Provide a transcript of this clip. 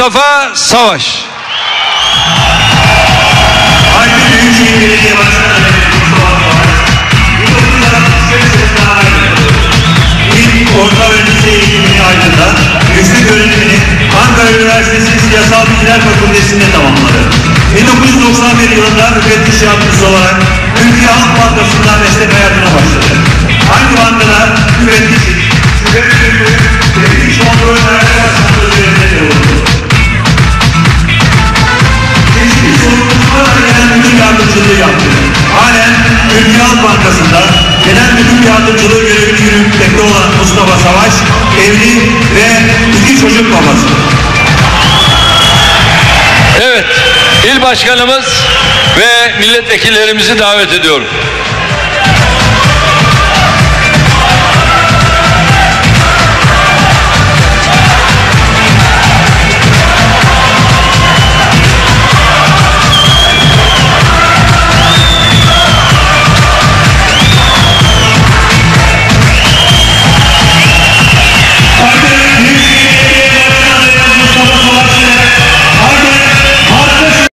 Mustafa Savaş. Savaş, 1965 yılında ayrıldı. İlk orta lise eğitimini Aydın'da, yüksek öğrenimini Ankara Üniversitesi Siyasal Bilgiler Fakültesi'nde tamamladı. 1991 yılında müfettiş yardımcısı olarak Türkiye Halk Bankası'ndan meslek hayatına başladı. Aynı bankada Türkiye Halk Bankası'nda genel müdür yardımcılığı görevini yürütmekte olan Mustafa Savaş, evli ve iki çocuk babası. Evet, il başkanımız ve milletvekillerimizi davet ediyorum.